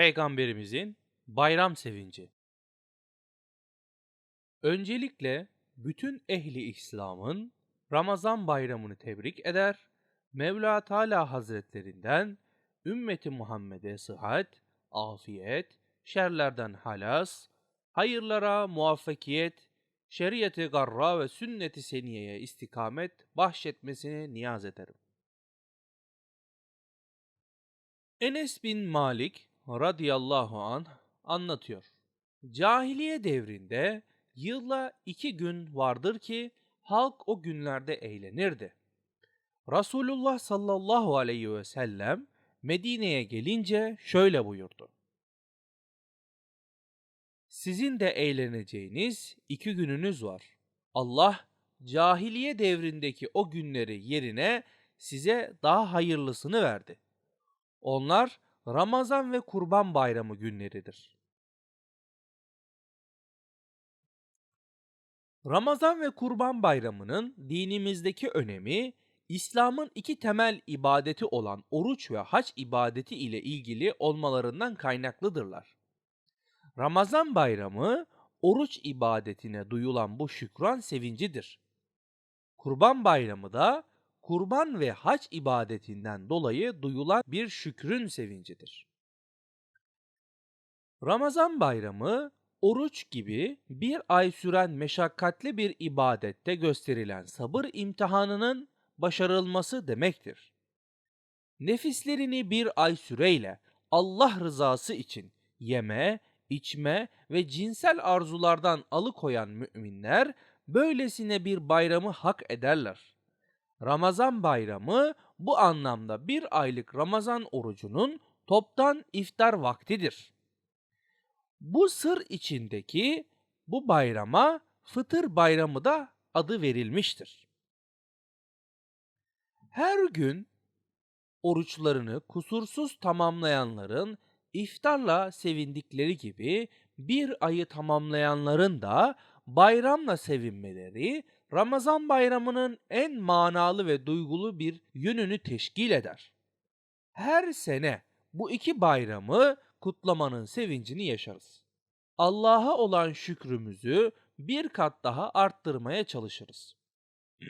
Peygamberimizin bayram sevinci. Öncelikle bütün ehli İslam'ın Ramazan bayramını tebrik eder, Mevla Teala Hazretlerinden ümmeti Muhammed'e sıhhat, afiyet, şerlerden halas, hayırlara muvaffakiyet, şeriatı garra ve sünneti seniyeye istikamet bahşetmesini niyaz ederim. Enes bin Malik radıyallahu anh anlatıyor. Cahiliye devrinde yılda iki gün vardır ki halk o günlerde eğlenirdi. Resulullah sallallahu aleyhi ve sellem Medine'ye gelince şöyle buyurdu. Sizin de eğleneceğiniz iki gününüz var. Allah cahiliye devrindeki o günleri yerine size daha hayırlısını verdi. Onlar Ramazan ve Kurban Bayramı günleridir. Ramazan ve Kurban Bayramı'nın dinimizdeki önemi, İslam'ın iki temel ibadeti olan oruç ve hac ibadeti ile ilgili olmalarından kaynaklıdırlar. Ramazan Bayramı, oruç ibadetine duyulan bu şükran sevincidir. Kurban Bayramı da kurban ve hac ibadetinden dolayı duyulan bir şükrün sevincidir. Ramazan bayramı oruç gibi bir ay süren meşakkatli bir ibadette gösterilen sabır imtihanının başarılması demektir. Nefislerini bir ay süreyle Allah rızası için yeme, içme ve cinsel arzulardan alıkoyan müminler böylesine bir bayramı hak ederler. Ramazan bayramı bu anlamda bir aylık Ramazan orucunun toptan iftar vaktidir. Bu sır içindeki bu bayrama fıtır bayramı da adı verilmiştir. Her gün oruçlarını kusursuz tamamlayanların iftarla sevindikleri gibi bir ayı tamamlayanların da bayramla sevinmeleri Ramazan bayramının en manalı ve duygulu bir yönünü teşkil eder. Her sene bu iki bayramı kutlamanın sevincini yaşarız. Allah'a olan şükrümüzü bir kat daha arttırmaya çalışırız.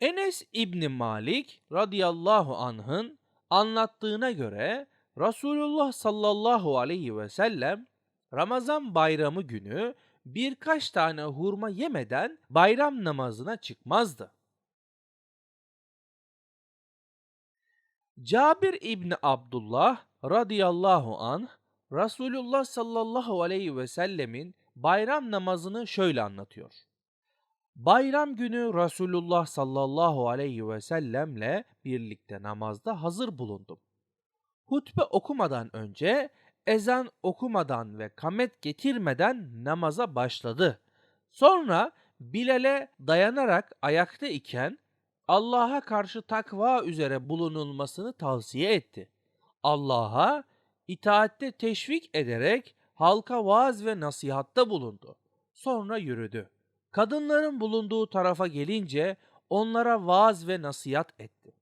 Enes İbni Malik radıyallahu anh'ın anlattığına göre Resulullah sallallahu aleyhi ve sellem Ramazan bayramı günü birkaç tane hurma yemeden bayram namazına çıkmazdı. Cabir İbni Abdullah radıyallahu anh Resulullah sallallahu aleyhi ve sellemin bayram namazını şöyle anlatıyor. Bayram günü Resulullah sallallahu aleyhi ve sellemle birlikte namazda hazır bulundum. Hutbe okumadan önce ezan okumadan ve kamet getirmeden namaza başladı. Sonra Bilal'e dayanarak ayakta iken Allah'a karşı takva üzere bulunulmasını tavsiye etti. Allah'a itaatte teşvik ederek halka vaaz ve nasihatta bulundu. Sonra yürüdü. Kadınların bulunduğu tarafa gelince onlara vaaz ve nasihat etti.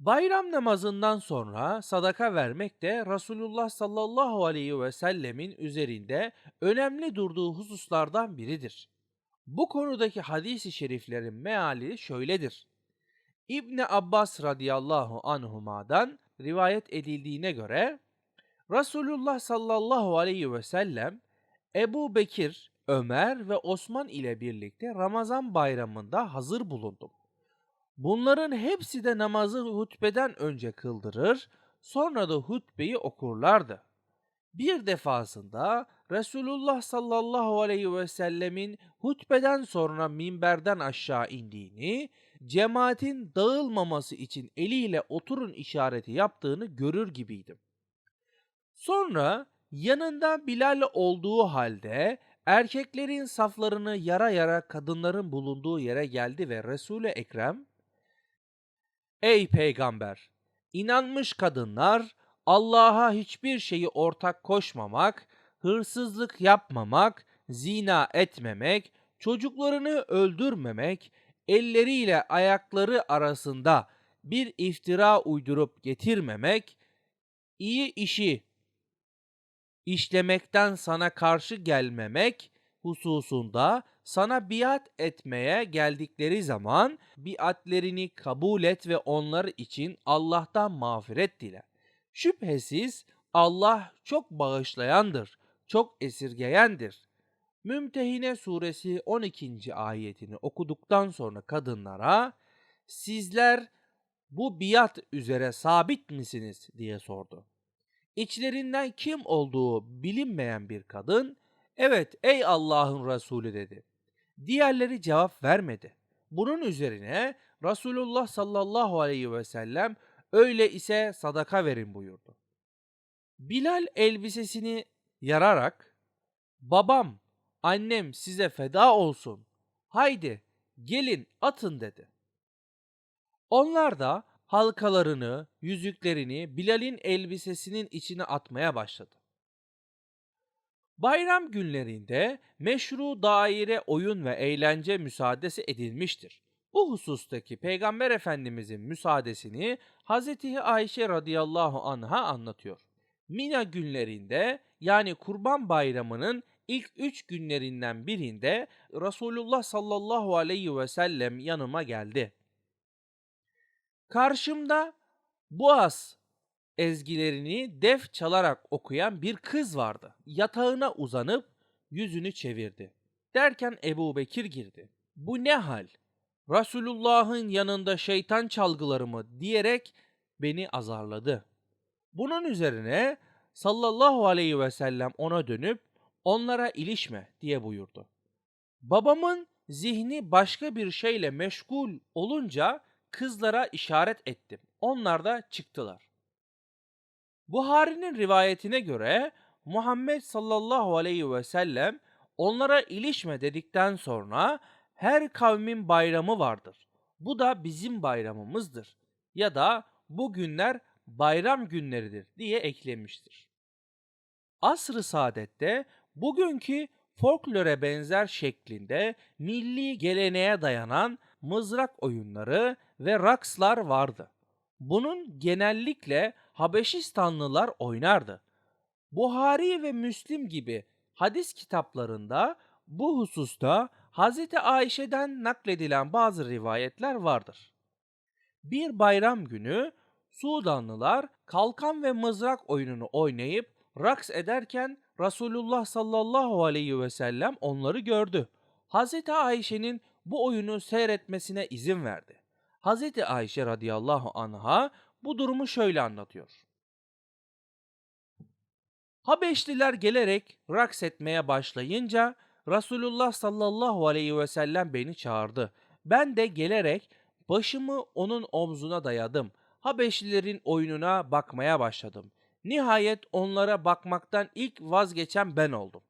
Bayram namazından sonra sadaka vermek de Resulullah sallallahu aleyhi ve sellemin üzerinde önemli durduğu hususlardan biridir. Bu konudaki hadis-i şeriflerin meali şöyledir. İbni Abbas radıyallahu anhuma'dan rivayet edildiğine göre Resulullah sallallahu aleyhi ve sellem Ebu Bekir, Ömer ve Osman ile birlikte Ramazan bayramında hazır bulundum. Bunların hepsi de namazı hutbeden önce kıldırır, sonra da hutbeyi okurlardı. Bir defasında Resulullah sallallahu aleyhi ve sellemin hutbeden sonra minberden aşağı indiğini, cemaatin dağılmaması için eliyle oturun işareti yaptığını görür gibiydim. Sonra yanında Bilal olduğu halde erkeklerin saflarını yara yara kadınların bulunduğu yere geldi ve Resul-i Ekrem Ey peygamber! İnanmış kadınlar Allah'a hiçbir şeyi ortak koşmamak, hırsızlık yapmamak, zina etmemek, çocuklarını öldürmemek, elleriyle ayakları arasında bir iftira uydurup getirmemek, iyi işi işlemekten sana karşı gelmemek hususunda sana biat etmeye geldikleri zaman biatlerini kabul et ve onlar için Allah'tan mağfiret dile. Şüphesiz Allah çok bağışlayandır, çok esirgeyendir. Mümtehine suresi 12. ayetini okuduktan sonra kadınlara sizler bu biat üzere sabit misiniz diye sordu. İçlerinden kim olduğu bilinmeyen bir kadın, evet ey Allah'ın Resulü dedi. Diğerleri cevap vermedi. Bunun üzerine Resulullah sallallahu aleyhi ve sellem öyle ise sadaka verin buyurdu. Bilal elbisesini yararak babam, annem size feda olsun. Haydi gelin atın dedi. Onlar da halkalarını, yüzüklerini Bilal'in elbisesinin içine atmaya başladı. Bayram günlerinde meşru daire oyun ve eğlence müsaadesi edilmiştir. Bu husustaki Peygamber Efendimizin müsaadesini Hz. Ayşe radıyallahu anha anlatıyor. Mina günlerinde yani Kurban Bayramı'nın ilk üç günlerinden birinde Resulullah sallallahu aleyhi ve sellem yanıma geldi. Karşımda Boğaz ezgilerini def çalarak okuyan bir kız vardı. Yatağına uzanıp yüzünü çevirdi. Derken Ebu Bekir girdi. Bu ne hal? Resulullah'ın yanında şeytan çalgıları mı diyerek beni azarladı. Bunun üzerine sallallahu aleyhi ve sellem ona dönüp onlara ilişme diye buyurdu. Babamın zihni başka bir şeyle meşgul olunca kızlara işaret ettim. Onlar da çıktılar. Buhari'nin rivayetine göre Muhammed sallallahu aleyhi ve sellem onlara ilişme dedikten sonra her kavmin bayramı vardır. Bu da bizim bayramımızdır. Ya da bu günler bayram günleridir diye eklemiştir. Asr-ı Saadet'te bugünkü folklore benzer şeklinde milli geleneğe dayanan mızrak oyunları ve rakslar vardı. Bunun genellikle Habeşistanlılar oynardı. Buhari ve Müslim gibi hadis kitaplarında bu hususta Hz. Ayşe'den nakledilen bazı rivayetler vardır. Bir bayram günü Sudanlılar kalkan ve mızrak oyununu oynayıp raks ederken Resulullah sallallahu aleyhi ve sellem onları gördü. Hz. Ayşe'nin bu oyunu seyretmesine izin verdi. Hz. Ayşe radıyallahu anha bu durumu şöyle anlatıyor. Habeşliler gelerek raks etmeye başlayınca Resulullah sallallahu aleyhi ve sellem beni çağırdı. Ben de gelerek başımı onun omzuna dayadım. Habeşlilerin oyununa bakmaya başladım. Nihayet onlara bakmaktan ilk vazgeçen ben oldum.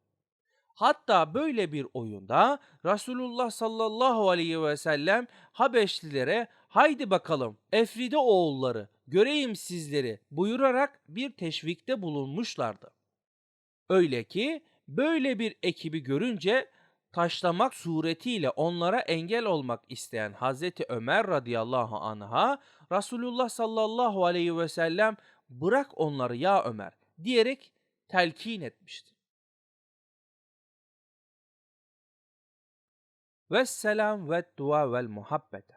Hatta böyle bir oyunda Resulullah sallallahu aleyhi ve sellem Habeşlilere haydi bakalım Efride oğulları göreyim sizleri buyurarak bir teşvikte bulunmuşlardı. Öyle ki böyle bir ekibi görünce taşlamak suretiyle onlara engel olmak isteyen Hazreti Ömer radıyallahu anha Resulullah sallallahu aleyhi ve sellem bırak onları ya Ömer diyerek telkin etmişti. Vesselam ve dua vel muhabbete.